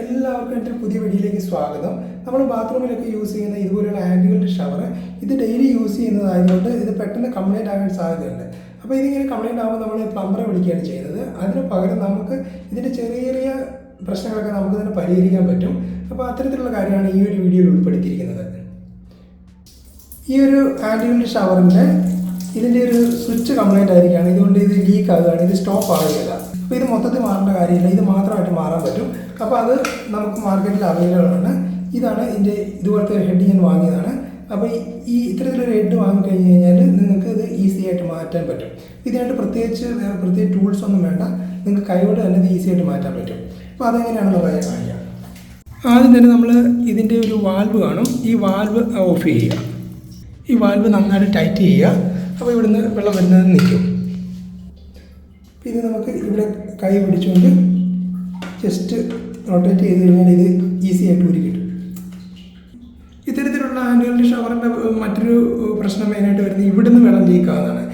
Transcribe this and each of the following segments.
എല്ലാവർക്കും എന്റെ പുതിയ വീഡിയോയിലേക്ക് സ്വാഗതം. നമ്മൾ ബാത്റൂമിലൊക്കെ യൂസ് ചെയ്യുന്ന ഇതുപോലെയുള്ള ആന്റികളുടെ ഷവർ ഇത് ഡെയിലി യൂസ് ചെയ്യുന്നതായതുകൊണ്ട് ഇത് പെട്ടെന്ന് കംപ്ലൈന്റ് ആകാൻ സാധ്യതയുണ്ട്. അപ്പോൾ ഇതിങ്ങനെ കംപ്ലൈന്റ് ആകുമ്പോൾ നമ്മൾ പ്ലംബറെ വിളിക്കുകയാണ് ചെയ്യുന്നത് അതിന് പകരം നമുക്ക് ഇതിന്റെ ചെറിയ ചെറിയ പ്രശ്നങ്ങളൊക്കെ നമുക്ക് തന്നെ പരിഹരിക്കാൻ പറ്റും. അപ്പോൾ അത്തരത്തിലുള്ള കാര്യമാണ് ഈ ഒരു വീഡിയോയിൽ ഉൾപ്പെടുത്തിയിരിക്കുന്നത്. ഈ ഒരു ആന്റികളുടെ ഷവറിന്റെ ഇതിന്റെ ഒരു സ്വിച്ച് കംപ്ലൈന്റ് ആയിരിക്കുകയാണ്. ഇതുകൊണ്ട് ഇത് ലീക്ക് ആകുകയാണ് ഇത് സ്റ്റോപ്പ് ആവുകയില്ല. അപ്പോൾ ഇത് മൊത്തത്തിൽ മാറേണ്ട കാര്യമില്ല. ഇത് മാത്രമായിട്ട് മാറാൻ പറ്റും. അപ്പോൾ അത് നമുക്ക് മാർക്കറ്റിൽ അവൈലബിൾ ആണ്. ഇതാണ് ഇതിന്റെ ഇതുപോലത്തെ ഒരു ഹെഡ് ഞാൻ വാങ്ങിയതാണ്. അപ്പോൾ ഈ- ഇത്തരത്തിലൊരു ഹെഡ് വാങ്ങിക്കഴിഞ്ഞ് കഴിഞ്ഞാൽ നിങ്ങൾക്ക് ഇത് ഈസി ആയിട്ട് മാറ്റാൻ പറ്റും. ഇതിനായിട്ട് പ്രത്യേകിച്ച് വേറെ പ്രത്യേക ടൂൾസ് ഒന്നും വേണ്ട. നിങ്ങൾക്ക് കൈകൊണ്ട് തന്നെ ഇത് ഈസി ആയിട്ട് മാറ്റാൻ പറ്റും. അപ്പോൾ അതെങ്ങനെയാണെന്ന് പറയാൻ കാണിക്കാം ആദ്യം തന്നെ നമ്മൾ ഇതിന്റെ ഒരു വാൽവ് കാണും. ഈ വാൽവ് ഓഫ് ചെയ്യുക. ഈ വാൽവ് നന്നായിട്ട് ടൈറ്റ് ചെയ്യുക. അപ്പോൾ ഇവിടുന്ന് വെള്ളം വരുന്നത് നിൽക്കും. പിന്നെ നമുക്ക് ഇവിടെ കൈ പിടിച്ചുകൊണ്ട് ജസ്റ്റ് റൊട്ടേറ്റ് ചെയ്ത് കഴിഞ്ഞാൽ ഇത് ഈസി ആയിട്ട് ഊരി കിട്ടും. ഇത്തരത്തിലുള്ള ആൻഡുകളുടെ ഷവറിന്റെ മറ്റൊരു പ്രശ്നം മെയിനായിട്ട് വരുന്നത് ഇവിടുന്ന് വെള്ളം ലീക്ക് ആകുന്നതാണ്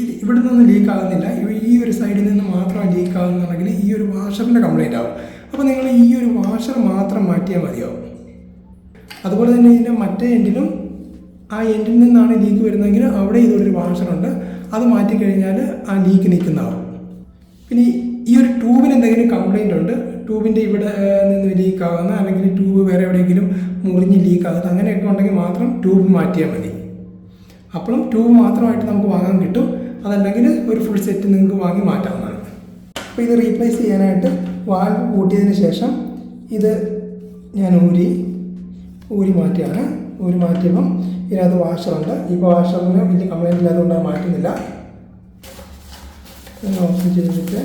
ഇത് ഇവിടെ നിന്നൊന്നും ലീക്ക് ആകുന്നില്ല ഈ ഒരു സൈഡിൽ നിന്ന് മാത്രം ലീക്ക് ആകുന്നുണ്ടെങ്കിൽ ഈ ഒരു വാഷറിന്റെ കംപ്ലൈന്റ് ആവും. അപ്പോൾ നിങ്ങൾ ഈ ഒരു വാഷർ മാത്രം മാറ്റിയാൽ മതിയാവും. അതുപോലെ തന്നെ ഇതിന്റെ മറ്റേ എൻഡിലും ആ എൻഡിൽ നിന്നാണ് ലീക്ക് വരുന്നതെങ്കിൽ അവിടെ ഇതൊരു വാഷറുണ്ട് അത് മാറ്റിക്കഴിഞ്ഞാൽ ആ ലീക്ക് നിൽക്കുന്നതാവും. പിന്നെ ഈ- ഒരു ട്യൂബിന് എന്തെങ്കിലും കംപ്ലൈന്റ് ഉണ്ട്? ട്യൂബിന്റെ ഇവിടെ നിന്ന് ലീക്ക് ആകുന്ന അല്ലെങ്കിൽ ട്യൂബ് വേറെ എവിടെയെങ്കിലും മുറിഞ്ഞ് ലീക്ക് ആകുന്ന അങ്ങനെയൊക്കെ ഉണ്ടെങ്കിൽ മാത്രം ട്യൂബ് മാറ്റിയാൽ മതി. അപ്പോഴും ട്യൂബ് മാത്രമായിട്ട് നമുക്ക് വാങ്ങാൻ കിട്ടും. അതല്ലെങ്കിൽ ഒരു ഫുൾ സെറ്റ് നിങ്ങൾക്ക് വാങ്ങി മാറ്റാവുന്നതാണ്. അപ്പോൾ ഇത് റീപ്ലേസ് ചെയ്യാനായിട്ട് വാൽവ് കൂട്ടിയതിന് ശേഷം ഇത് ഞാൻ ഊരി ഊരി മാറ്റിയാണ്. ഊരി മാറ്റിയപ്പം ഇതിനകത്ത് വാഷറുണ്ട് ഇപ്പോൾ വാഷറിന് വലിയ കംപ്ലൈന്റ് ഇല്ലാത്തതുകൊണ്ട് മാറ്റുന്നില്ല. ഓപ്പൺ ചെയ്തിട്ട്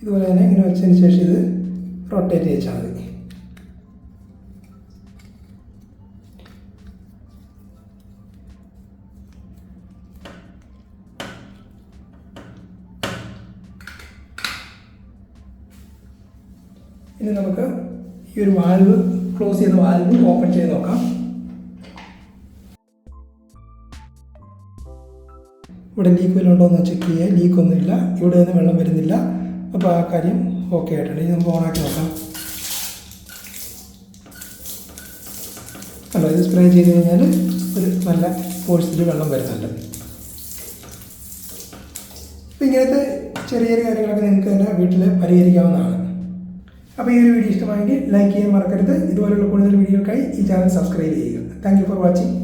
ഇതുപോലെ തന്നെ ഇങ്ങനെ വെച്ചതിന് ശേഷം ഇത് റൊട്ടേറ്റ് ചെയ്യിച്ചാൽ മതി. ഇനി നമുക്ക് ഈ ഒരു വാൽവ് ക്ലോസ് ചെയ്ത വാൽവ് ഓപ്പൺ ചെയ്ത് നോക്കാം. ഇവിടെ ലീക്ക് വല്ലതും ഉണ്ടോ എന്ന് ചെക്ക് ചെയ്യുക. ലീക്ക് ഒന്നുമില്ല. ഇവിടെ നിന്ന് വെള്ളം വരുന്നില്ല. അപ്പോൾ ആ കാര്യം ഓക്കെ ആയിട്ടുണ്ട്. ഇനി നമുക്ക് ഓണാക്കി നോക്കാം. അല്ല ഇത് സ്പ്രേ ചെയ്ത് കഴിഞ്ഞാൽ ഒരു നല്ല ഫോഴ്സിൽ വെള്ളം വരുന്നുണ്ട്. അപ്പോൾ ഇങ്ങനത്തെ ചെറിയ ചെറിയ കാര്യങ്ങളൊക്കെ നിങ്ങൾക്ക് തന്നെ വീട്ടിൽ പരിഹരിക്കാവുന്നതാണ്. അപ്പോൾ ഈ ഒരു വീഡിയോ ഇഷ്ടമായെങ്കിൽ ലൈക്ക് ചെയ്യാൻ മറക്കരുത്. ഇതുപോലുള്ള കൂടുതൽ വീഡിയോക്കായി ഈ ചാനൽ സബ്സ്ക്രൈബ് ചെയ്യുക. Thank for watching